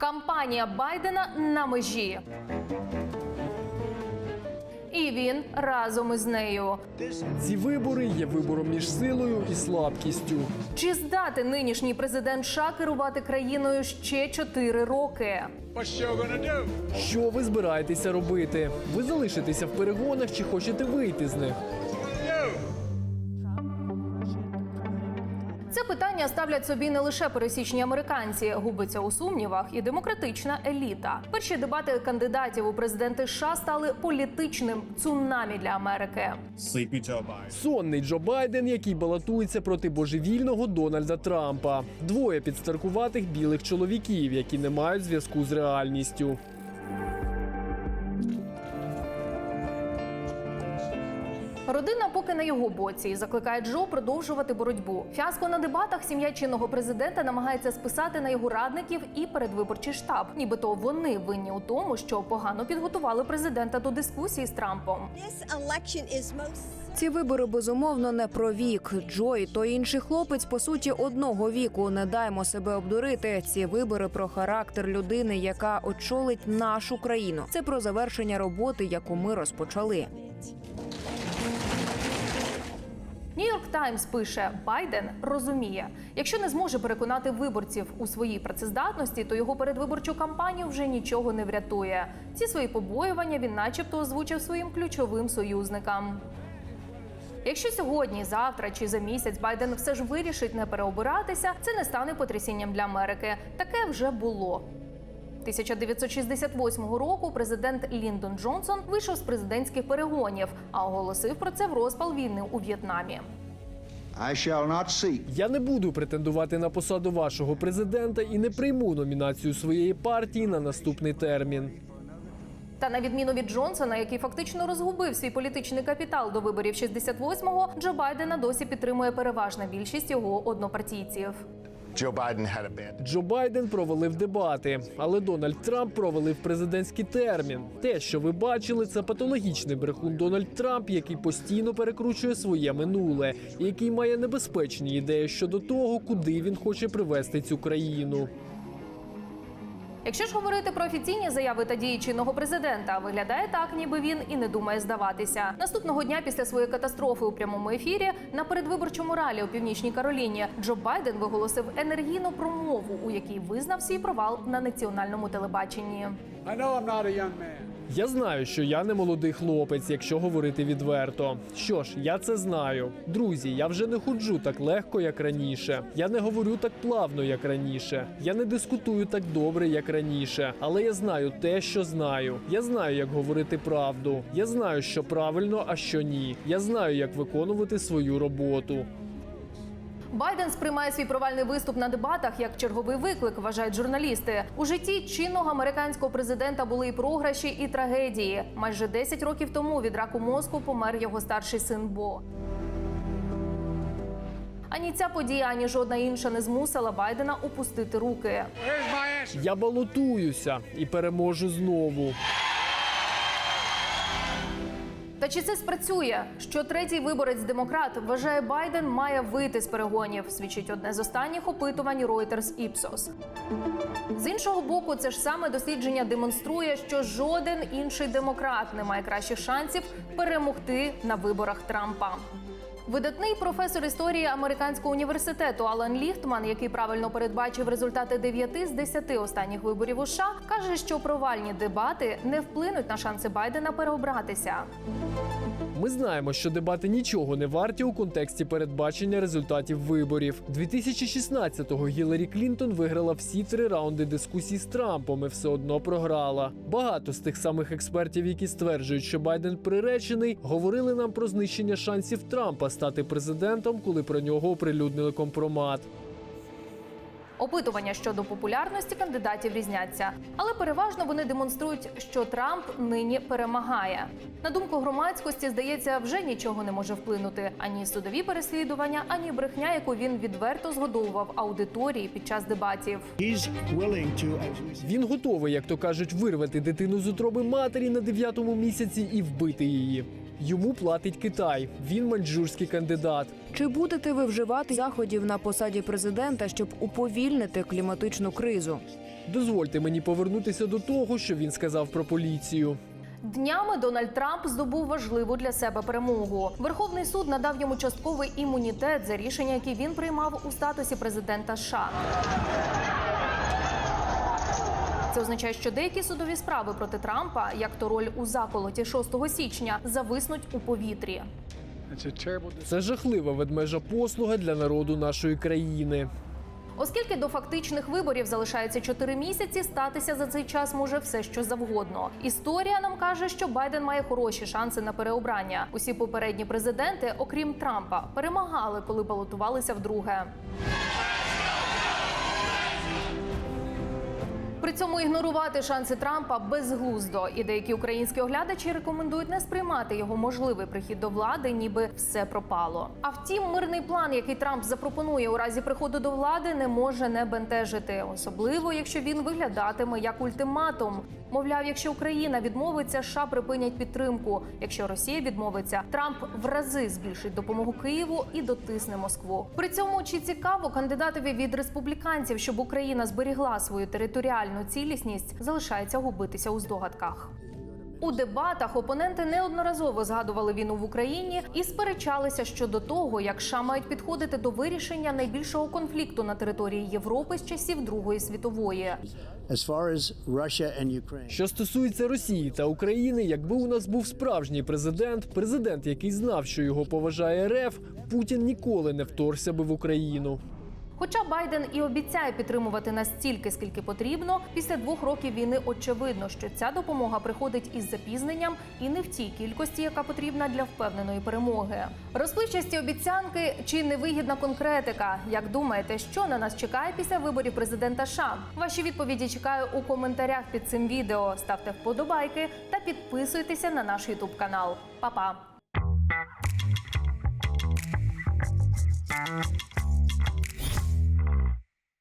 Кампанія Байдена на межі. І він разом із нею. Ці вибори є вибором між силою і слабкістю. Чи здати нинішній президент США керувати країною ще 4 роки? Що ви збираєтеся робити? Ви залишитеся в перегонах чи хочете вийти з них? Це питання ставлять собі не лише пересічні американці, губиться у сумнівах і демократична еліта. Перші дебати кандидатів у президенти США стали політичним цунамі для Америки. Сонний Джо Байден, який балотується проти божевільного Дональда Трампа. Двоє підстаркуватих білих чоловіків, які не мають зв'язку з реальністю. Родина поки на його боці і закликає Джо продовжувати боротьбу. Фіаско на дебатах сім'я чинного президента намагається списати на його радників і передвиборчий штаб. Нібито вони винні у тому, що погано підготували президента до дискусії з Трампом. Ці вибори безумовно не про вік. Джой то інший хлопець, по суті, одного віку. Не даймо себе обдурити. Ці вибори про характер людини, яка очолить нашу країну. Це про завершення роботи, яку ми розпочали. Нью-Йорк Таймс пише: Байден розуміє, якщо не зможе переконати виборців у своїй працездатності, то його передвиборчу кампанію вже нічого не врятує. Ці свої побоювання він, начебто, озвучив своїм ключовим союзникам. Якщо сьогодні, завтра чи за місяць Байден все ж вирішить не переобиратися, це не стане потрясінням для Америки. Таке вже було. 1968 року президент Ліндон Джонсон вийшов з президентських перегонів, а оголосив про це в розпал війни у В'єтнамі. I shall not seek Я не буду претендувати на посаду вашого президента і не прийму номінацію своєї партії на наступний термін. Та на відміну від Джонсона, який фактично розгубив свій політичний капітал до виборів 68-го, Джо Байдена досі підтримує переважна більшість його однопартійців. Джо Байден провалив дебати, але Дональд Трамп провалив президентський термін. Те, що ви бачили, це патологічний брехун Дональд Трамп, який постійно перекручує своє минуле, і який має небезпечні ідеї щодо того, куди він хоче привести цю країну. Якщо ж говорити про офіційні заяви та дії чинного президента, виглядає так, ніби він і не думає здаватися. Наступного дня після своєї катастрофи у прямому ефірі на передвиборчому ралі у північній Кароліні Джо Байден виголосив енергійну промову, у якій визнав свій провал на національному телебаченні. I know I'm not a young man. Я знаю, що я не молодий хлопець, якщо говорити відверто. Що ж, я це знаю. Друзі, я вже не ходжу так легко, як раніше. Я не говорю так плавно, як раніше. Я не дискутую так добре, як раніше. Але я знаю те, що знаю. Я знаю, як говорити правду. Я знаю, що правильно, а що ні. Я знаю, як виконувати свою роботу. Байден сприймає свій провальний виступ на дебатах як черговий виклик, вважають журналісти. У житті чинного американського президента були і програші, і трагедії. Майже 10 років тому від раку мозку помер його старший син Бо. Ані ця подія, ані жодна інша не змусила Байдена опустити руки. Я балотуюся і переможу знову. Та чи це спрацює? Що третій виборець демократ вважає, Байден має вийти з перегонів, свідчить одне з останніх опитувань Reuters Ipsos. З іншого боку, це ж саме дослідження демонструє, що жоден інший демократ не має кращих шансів перемогти на виборах Трампа. Видатний професор історії американського університету Алан Ліхтман, який правильно передбачив результати 9 з 10 останніх виборів у США, каже, що провальні дебати не вплинуть на шанси Байдена переобратися. Ми знаємо, що дебати нічого не варті у контексті передбачення результатів виборів. 2016-го Гіларі Клінтон виграла всі три раунди дискусій з Трампом і все одно програла. Багато з тих самих експертів, які стверджують, що Байден приречений, говорили нам про знищення шансів Трампа стати президентом, коли про нього оприлюднили компромат. Опитування щодо популярності кандидатів різняться, але переважно вони демонструють, що Трамп нині перемагає. На думку громадськості, здається, вже нічого не може вплинути ані судові переслідування, ані брехня, яку він відверто згодовував аудиторії під час дебатів. Він готовий, як то кажуть, вирвати дитину з утроби матері на дев'ятому місяці і вбити її. Йому платить Китай. Він маньчжурський кандидат. Чи будете ви вживати заходів на посаді президента, щоб уповільнити кліматичну кризу? Дозвольте мені повернутися до того, що він сказав про поліцію. Днями Дональд Трамп здобув важливу для себе перемогу. Верховний суд надав йому частковий імунітет за рішення, які він приймав у статусі президента США. Це означає, що деякі судові справи проти Трампа, як то роль у заколоті 6 січня, зависнуть у повітрі. Це жахлива ведмежа послуга для народу нашої країни. Оскільки до фактичних виборів залишається 4 місяці, статися за цей час може все, що завгодно. Історія нам каже, що Байден має хороші шанси на переобрання. Усі попередні президенти, окрім Трампа, перемагали, коли балотувалися вдруге. При цьому ігнорувати шанси Трампа безглуздо, і деякі українські оглядачі рекомендують не сприймати його можливий прихід до влади, ніби все пропало. А втім, мирний план, який Трамп запропонує у разі приходу до влади, не може не бентежити, особливо якщо він виглядатиме як ультиматум. Мовляв, якщо Україна відмовиться, США припинять підтримку. Якщо Росія відмовиться, Трамп в рази збільшить допомогу Києву і дотисне Москву. При цьому чи цікаво кандидатові від республіканців, щоб Україна зберігла свою територіальну цілісність, залишається губитися у здогадках. У дебатах опоненти неодноразово згадували війну в Україні і сперечалися щодо того, як США мають підходити до вирішення найбільшого конфлікту на території Європи з часів Другої світової. Що стосується Росії та України, якби у нас був справжній президент, президент, який знав, що його поважає РФ, Путін ніколи не вторгся би в Україну. Хоча Байден і обіцяє підтримувати нас стільки, скільки потрібно, після двох років війни очевидно, що ця допомога приходить із запізненням і не в тій кількості, яка потрібна для впевненої перемоги. Розпливчасті обіцянки чи невигідна конкретика. Як думаєте, що на нас чекає після виборів президента США? Ваші відповіді чекаю у коментарях під цим відео. Ставте вподобайки та підписуйтеся на наш Ютуб канал. Па-па!